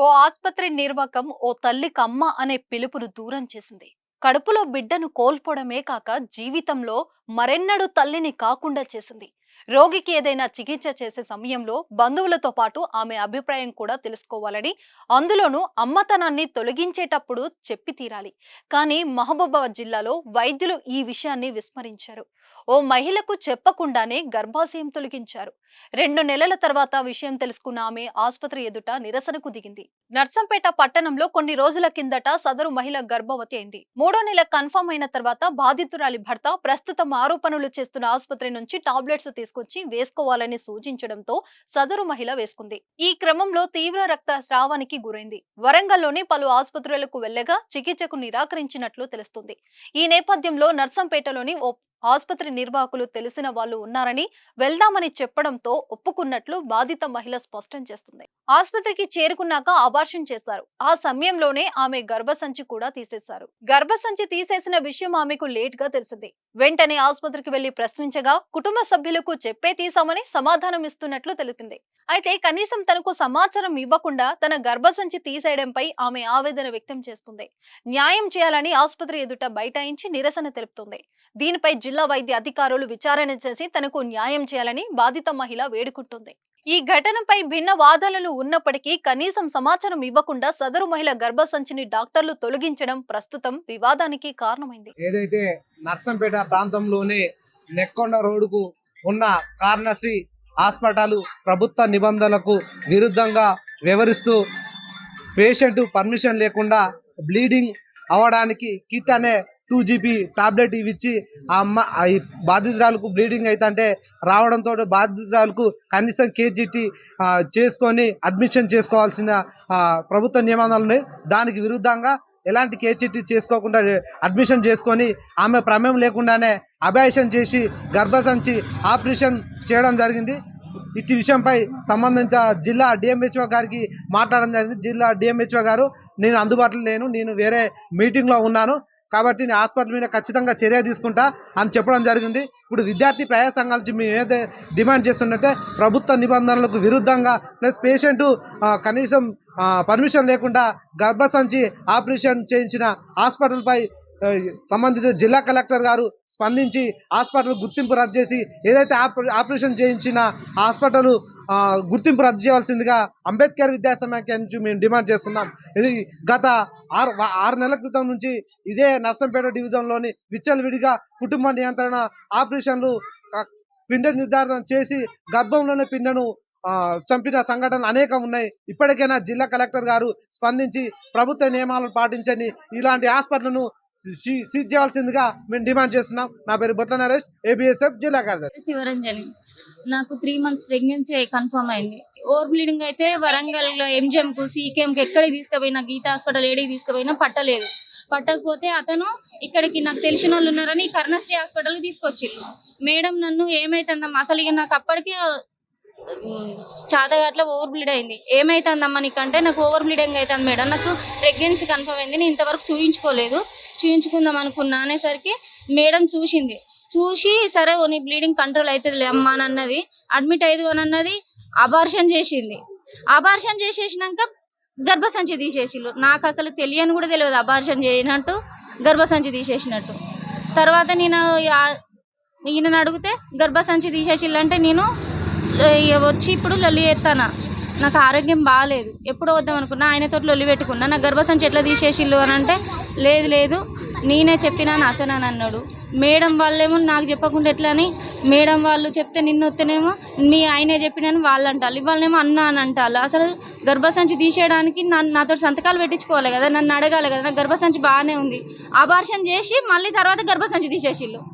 ఓ ఆస్పత్రి నిర్వాకం ఓ తల్లికి అమ్మ అనే పిలుపును దూరం చేసింది. కడుపులో బిడ్డను కోల్పోవడమే కాక జీవితంలో మరెన్నడూ తల్లిని కాకుండా చేసింది. రోగికి ఏదైనా చికిత్స చేసే సమయంలో బంధువులతో పాటు ఆమె అభిప్రాయం కూడా తెలుసుకోవాలని అందులోనూ అమ్మతనాన్ని తొలగించేటప్పుడు చెప్పి తీరాలి. కానీ మహబూబాబాద్ జిల్లాలో వైద్యులు ఈ విషయాన్ని విస్మరించారు. ఓ మహిళకు చెప్పకుండానే గర్భాశయం తొలగించారు. రెండు నెలల తర్వాత విషయం తెలుసుకున్న ఆమె ఆసుపత్రి ఎదుట నిరసనకు దిగింది. నర్సంపేట పట్టణంలో కొన్ని రోజుల కిందట సదరు మహిళ గర్భవతి అయింది. మూడో నెల కన్ఫర్మ్ అయిన తర్వాత బాధితురాలి భర్త ప్రస్తుతం ఆరోపణలు చేస్తున్న ఆసుపత్రి నుంచి టాబ్లెట్స్ తీసుకొచ్చి వేసుకోవాలని సూచించడంతో సదరు మహిళ వేసుకుంది. ఈ క్రమంలో తీవ్ర రక్త స్రావానికి గురైంది. వరంగల్లోని పలు ఆసుపత్రులకు వెళ్ళగా చికిత్సకు నిరాకరించినట్లు తెలుస్తుంది. ఈ నేపథ్యంలో నర్సంపేటలోని ఓ ఆసుపత్రి నిర్వాహకులు తెలిసిన వాళ్ళు ఉన్నారని వెళ్దామని చెప్పడంతో ఒప్పుకున్నట్లు బాధిత మహిళ స్పష్టం చేస్తుంది. ఆసుపత్రికి చేరుకున్నాక అబార్షన్ చేశారు. ఆ సమయంలోనే ఆమె గర్భసంచి కూడా తీసేశారు. గర్భసంచి తీసేసిన విషయం ఆమెకు లేట్గా తెలిసింది. వెంటనే ఆసుపత్రికి వెళ్ళి ప్రశ్నించగా కుటుంబ సభ్యులకు చెప్పే తీసామని సమాధానం ఇస్తున్నట్లు తెలిపింది. అయితే కనీసం తనకు సమాచారం ఇవ్వకుండా తన గర్భసంచి తీసేయడంపై ఆమె ఆవేదన వ్యక్తం చేస్తుంది. న్యాయం చేయాలని ఆసుపత్రి ఎదుట బైఠాయించి నిరసన తెలుపుతుంది. దీనిపై జిల్లా వైద్య అధికారులు విచారణ చేసి తనకు న్యాయం చేయాలని బాధిత మహిళ వేడుకుంటుంది. ఈ ఘటనపై భిన్న వాదనలు ఉన్నప్పటికీ కనీసం సమాచారం ఇవ్వకుండా సదరు మహిళ గర్భసంచిని డాక్టర్లు తొలగించడం ప్రస్తుతం వివాదానికి కారణమైంది. ఏదైతే నర్సంపేట ప్రాంతంలోనే నెక్కొండ రోడ్డుకు ఉన్న కారణశ్రీ హాస్పిటల్ ప్రభుత్వ నిబంధనలకు విరుద్ధంగా వ్యవహరిస్తూ పేషెంట్ పర్మిషన్ లేకుండా బ్లీడింగ్ అవడానికి కిట్ అనే టూ జీబీ టాబ్లెట్ ఇవి ఇచ్చి ఆ అమ్మ ఈ బాధితురాలకు బ్లీడింగ్ అవుతుంటే రావడంతో బాధితురాలకు కనీసం కేజీటీ చేసుకొని అడ్మిషన్ చేసుకోవాల్సిన ప్రభుత్వ నియమాలు ఉన్నాయి. దానికి విరుద్ధంగా ఎలాంటి కేజీటీ చేసుకోకుండా అడ్మిషన్ చేసుకొని ఆమె ప్రమేయం లేకుండానే అభ్యాసం చేసి గర్భసంచి ఆపరేషన్ చేయడం జరిగింది. ఇట్టి విషయంపై సంబంధిత జిల్లా డిఎంహెచ్ఓ గారికి మాట్లాడడం జరిగింది. జిల్లా డిఎంహెచ్ఓ గారు నేను అందుబాటులో లేను నేను వేరే మీటింగ్లో ఉన్నాను. కాబట్టి నేను హాస్పిటల్ మీద ఖచ్చితంగా చర్య తీసుకుంటా అని చెప్పడం జరిగింది. ఇప్పుడు విద్యార్థి ప్రజా సంఘాల నుంచి మేము ఏదైతే డిమాండ్ చేస్తున్నట్టే ప్రభుత్వ నిబంధనలకు విరుద్ధంగా ప్లస్ పేషెంట్ కనీసం పర్మిషన్ లేకుండా గర్భసంచి ఆపరేషన్ చేయించిన హాస్పిటల్పై సంబంధిత జిల్లా కలెక్టర్ గారు స్పందించి హాస్పిటల్ గుర్తింపు రద్దు చేసి ఏదైతే ఆపరేషన్ చేయించిన హాస్పిటల్ గుర్తింపు రద్దు చేయాల్సిందిగా అంబేద్కర్ విద్యాసమాఖ్య నుంచి మేము డిమాండ్ చేస్తున్నాం. ఇది గత ఆరు ఆరు నెలల క్రితం నుంచి ఇదే నర్సంపేట డివిజన్లోని విచ్చలవిడిగా కుటుంబ నియంత్రణ ఆపరేషన్లు పిండ నిర్ధారణ చేసి గర్భంలోనే పిండను చంపిన సంఘటనలు అనేకం ఉన్నాయి. ఇప్పటికైనా జిల్లా కలెక్టర్ గారు స్పందించి ప్రభుత్వ నియమాలను పాటించని ఇలాంటి హాస్పిటల్ను సీజ్ చేయాల్సిందిగా మేము డిమాండ్ చేస్తున్నాం. నా పేరు బొట్ల నరేష్ ఏబిఎస్ఎఫ్ జిల్లా కార్యదర్శి. శివరంజని. నాకు త్రీ మంత్స్ ప్రెగ్నెన్సీ కన్ఫర్మ్ అయింది. ఓవర్ బ్లీడింగ్ అయితే వరంగల్లో ఎంజిఎం కు సీకేఎం కు ఎక్కడికి తీసుకుపోయినా గీత హాస్పిటల్ ఏడికి తీసుకుపోయినా పట్టలేదు. పట్టకపోతే అతను ఇక్కడికి నాకు తెలిసిన వాళ్ళు ఉన్నారని కర్ణశ్రీ హాస్పిటల్కి మేడం నన్ను ఏమైతుందమ్మా? అసలు ఇక నాకు అప్పటికే చాతగాట్ల ఓవర్ బ్లీడ్ అయింది. ఏమైతుందమ్మా నీకంటే? నాకు ఓవర్ బ్లీడింగ్ అవుతుంది మేడం. నాకు ప్రెగ్నెన్సీ కన్ఫర్మ్ అయింది. నేను ఇంతవరకు చూయించుకోలేదు. చూయించుకుందాం అనుకున్నా అనేసరికి మేడం చూసింది. చూసి సరే ఓ నీ బ్లీడింగ్ కంట్రోల్ అవుతుంది అమ్మా అని అన్నది. అడ్మిట్ అయ్యదు అని అన్నది. అబార్షన్ చేసింది. అబార్షన్ చేసేసినాక గర్భసంచి తీసేసిళ్ళు. నాకు అసలు తెలియని కూడా తెలియదు అబార్షన్ చేయనట్టు గర్భసంచి తీసేసినట్టు. తర్వాత నేను ఈయనని అడిగితే గర్భసంచి తీసేసిల్లంటే నేను వచ్చి ఇప్పుడు లొల్లి చేస్తానా? నాకు ఆరోగ్యం బాగాలేదు ఎప్పుడో వద్దాం అనుకున్నా ఆయనతో లొల్లి పెట్టుకున్నా. నా గర్భసంచి ఎట్లా తీసేసిల్లు అని అంటే లేదు లేదు నేనే చెప్పినా నాతోనని అన్నాడు. మేడం వాళ్ళేమో నాకు చెప్పకుండా ఎట్లా అని మేడం వాళ్ళు చెప్తే నిన్ను వస్తేనేమో మీ ఆయనే చెప్పినని వాళ్ళు అంటారు ఇవాళనేమో అన్న అని అంటారు అసలు గర్భసంచి తీసేయడానికి నా నాతో సంతకాలు పెట్టించుకోవాలి కదా? నన్ను అడగాలి కదా? నా గర్భసంచి బాగానే ఉంది. అబార్షన్ చేసి మళ్ళీ తర్వాత గర్భసంచి తీసేసిళ్ళు